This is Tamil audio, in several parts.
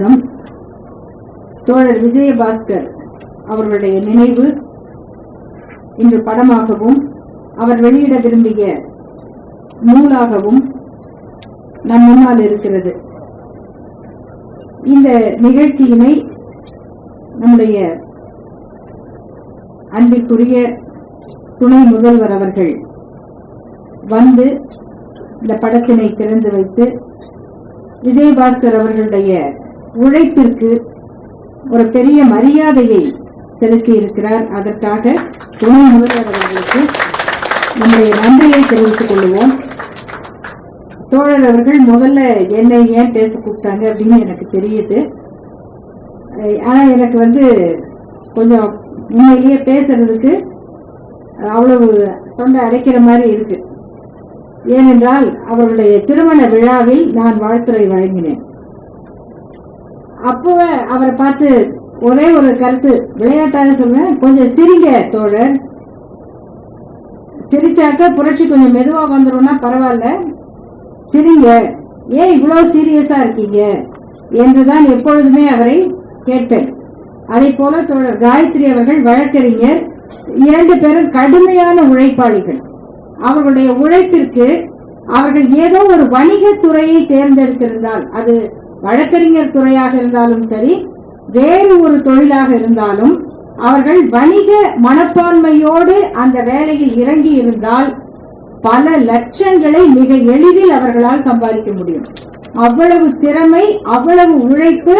வணக்கம். தோழர் விஜயபாஸ்கர் அவர்களுடைய நினைவு இன்று படமாகவும் அவர் வெளியிட விரும்பிய நூலாகவும் நம் முன்னால் இருக்கிறது. இந்த நிகழ்ச்சியினை நம்முடைய அன்பிற்குரிய துணை முதல்வர் அவர்கள் வந்து இந்த படத்தினை திறந்து வைத்து விஜயபாஸ்கர் அவர்களுடைய உழைப்பிற்கு ஒரு பெரிய மரியாதையை செலுத்தி இருக்கிறார் அதற்காக துணை முதல்வர் அவர்களுக்கு நம்முடைய நன்றியை தெரிவித்துக் கொள்வோம் தோழர் அவர்கள் முதல்ல என்னை ஏன் பேச கூப்பிட்டாங்க அப்படின்னு எனக்கு தெரியுது. ஆனால் ஆனா எனக்கு வந்து கொஞ்சம் உண்மையிலேயே பேசுறதுக்கு அவ்வளவு தொண்டை அடைக்கிற மாதிரி இருக்கு. ஏனென்றால் அவருடைய திருமண விழாவில் நான் வாழ்த்துறை வழங்கினேன். அப்போ அவரை பார்த்து ஒரே ஒரு கருத்து விளையாட்டாக சொன்னேன் கொஞ்சம் சிரிங்க தோழர். சிரிச்சாக்க புரட்சி கொஞ்சம் மெதுவா வந்துடும்னா பரவாயில்ல. சிரிங்க. ஏன் இவ்வளவு சீரியஸா இருக்கீங்க? என்றுதான் எப்பொழுதுமே அவரை கேட்பேன். அதே போல தோழர் காயத்ரி அவர்கள் வழக்கறிஞர் இரண்டு பேரும் கடுமையான உழைப்பாளிகள். அவர்களுடைய உழைப்பிற்கு அவர்கள் ஏதோ ஒரு வணிகத் துறையை தேர்ந்தெடுத்திருந்தால் அது வழக்கறிஞர் துறையாக இருந்தாலும் சரி வேறு ஒரு தொழிலாக இருந்தாலும் அவர்கள் வணிக மனப்பான்மையோடு அந்த வேலையில் இறங்கி இருந்தால் பல லட்சங்களை மிக எளிதில் அவர்களால் சம்பாதிக்க முடியும். அவ்வளவு திறமை அவ்வளவு உழைப்பு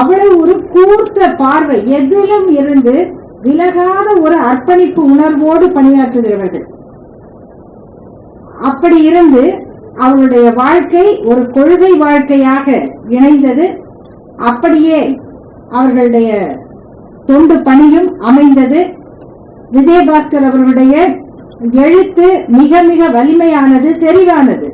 அவ்வளவு ஒரு கூர்த்த பார்வை எதிலும் இருந்து விலகாத ஒரு அர்ப்பணிப்பு உணர்வோடு பணியாற்றுகிறவர்கள். அப்படி இருந்து அவருடைய வாழ்க்கை ஒரு கொள்கை வாழ்க்கையாக இணைந்தது. அப்படியே அவர்களுடைய தொண்டு பணியும் அமைந்தது. விஜயபாஸ்கர் அவர்களுடைய எழுத்து மிக மிக வலிமையானது செறிவானது.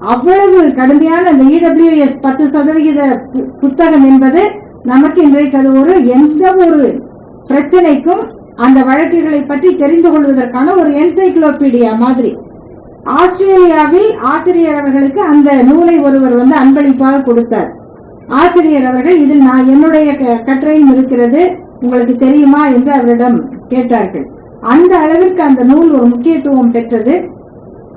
அவ்வளவு கடுமையான அந்த இடபிள்யூஎஸ் பத்து சதவிகித பு- புத்தகம் என்பது நமக்கு இன்றைக்கு அது ஒரு எந்த ஒரு பிரச்சனைக்கும் அந்த வழக்குகளை பற்றி தெரிந்து கொள்வதற்கான ஒரு என்சைக்ளோபீடியா மாதிரி. ஆஸ்திரேலியாவில் ஆசிரியர் அவர்களுக்கு அந்த நூலை ஒருவர் வந்து அன்பளிப்பாக கொடுத்தார். ஆசிரியர் அவர்கள் இதில் நான் என்னுடைய க- கட்டுரையும் இருக்கிறது. உங்களுக்கு தெரியுமா? என்று அவரிடம் கேட்டார்கள். அந்த அளவிற்கு அந்த நூல் ஒரு முக்கியத்துவம் பெற்றது.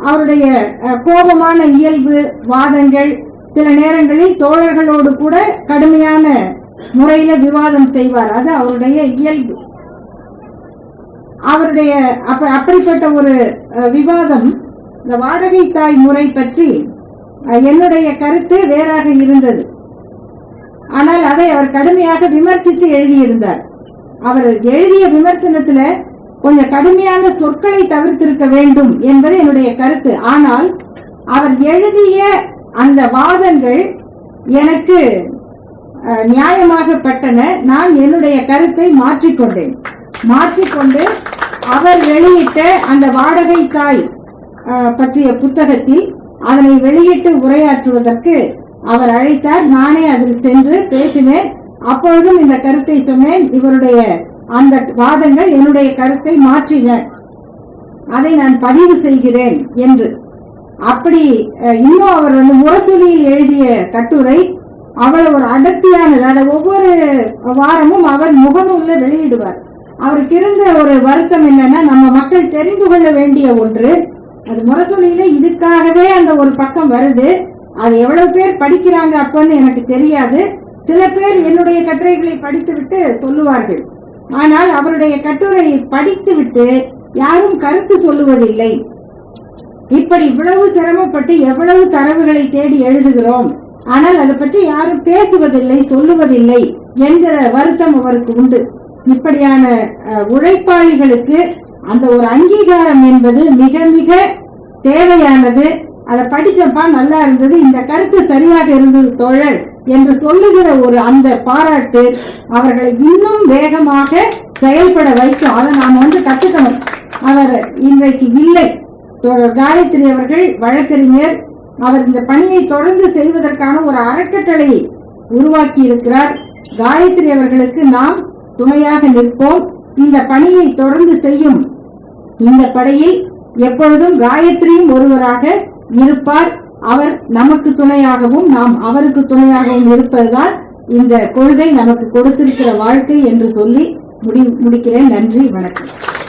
அவருடைய கோபமான இயல்பு வாதங்கள் சில நேரங்களில் தோழர்களோடு கூட கடுமையான முறையில விவாதம் செய்வார். அது அவருடைய இயல்பு. அவருடைய அப்படிப்பட்ட ஒரு விவாதம் இந்த வாடகை தாய் முறை பற்றி என்னுடைய கருத்து வேறாக இருந்தது. ஆனால் அதை அவர் கடுமையாக விமர்சித்து எழுதியிருந்தார். அவர் எழுதிய விமர்சனத்துல கொஞ்சம் கடுமையான சொற்களை தவிர்த்திருக்க வேண்டும் என்பது என்னுடைய கருத்து. ஆனால் அவர் எழுதிய அந்த வாதங்கள் எனக்கு நியாயமாகப்பட்டன. நான் என்னுடைய கருத்தை மாற்றிக்கொண்டேன். மாற்றிக்கொண்டு அவர் வெளியிட்ட அந்த வாடகை தாய் பற்றிய புத்தகத்தில் அதனை வெளியிட்டு உரையாற்றுவதற்கு அவர் அழைத்தார். நானே அதில் சென்று பேசினேன். அப்பொழுதும் இந்த கருத்தை சொன்னேன். இவருடைய அந்த வாதங்கள் என்னுடைய கருத்தை மாற்றின. அதை நான் பதிவு செய்கிறேன் என்று. அப்படி இன்னும் அவர் வந்து முரசொலியில் எழுதிய கட்டுரை அவ்வளவு ஒரு அடர்த்தியானது. அதை ஒவ்வொரு வாரமும் அவர் முகநூல்ல வெளியிடுவார். அவருக்கு இருந்த ஒரு வருத்தம் என்னன்னா நம்ம மக்கள் தெரிந்து கொள்ள வேண்டிய ஒன்று அது முரசொலியில இதுக்காகவே அந்த ஒரு பக்கம் வருது. அது எவ்வளவு பேர் படிக்கிறாங்க அப்பன்னு எனக்கு தெரியாது. சில பேர் என்னுடைய கட்டுரைகளை படித்துவிட்டு சொல்லுவார்கள். ஆனால் அவருடைய கட்டுரையை படித்துவிட்டு யாரும் கருத்து சொல்லுவதில்லை. இப்படி இவ்வளவு சிரமப்பட்டு எவ்வளவு தரவுகளை தேடி எழுதுகிறோம். ஆனால் அதை பற்றி யாரும் பேசுவதில்லை சொல்லுவதில்லை என்கிற வருத்தம் அவருக்கு உண்டு. இப்படியான உழைப்பாளிகளுக்கு அந்த ஒரு அங்கீகாரம் என்பது மிக மிக தேவையானது. அதை படிச்சப்பா நல்லா இருந்தது. இந்த கருத்து சரியாக இருந்தது தோழர் என்று சொல்லுகிற ஒரு அந்த பாராட்டு அவர்களை இன்னும் வேகமாக செயல்பட வைக்கும். அதை நாம் வந்து கத்துக்கணும். அவர் இன்றைக்கு இல்லை. தோழர் காயத்ரி அவர்கள் வழக்கறிஞர் அவர் இந்த பணியை தொடர்ந்து செய்வதற்கான ஒரு அறக்கட்டளையை உருவாக்கி இருக்கிறார். காயத்ரி அவர்களுக்கு நாம் துணையாக நிற்போம். இந்த பணியை தொடர்ந்து செய்யும் இந்த படையில் எப்பொழுதும் காயத்ரியும் ஒருவராக இருப்பார். அவர் நமக்கு துணையாகவும் நாம் அவருக்கு துணையாகவும் இருப்பதுதான் இந்த கொள்கை நமக்கு கொடுத்திருக்கிற வாழ்க்கை என்று சொல்லி முடி முடிக்கிறேன். நன்றி வணக்கம்.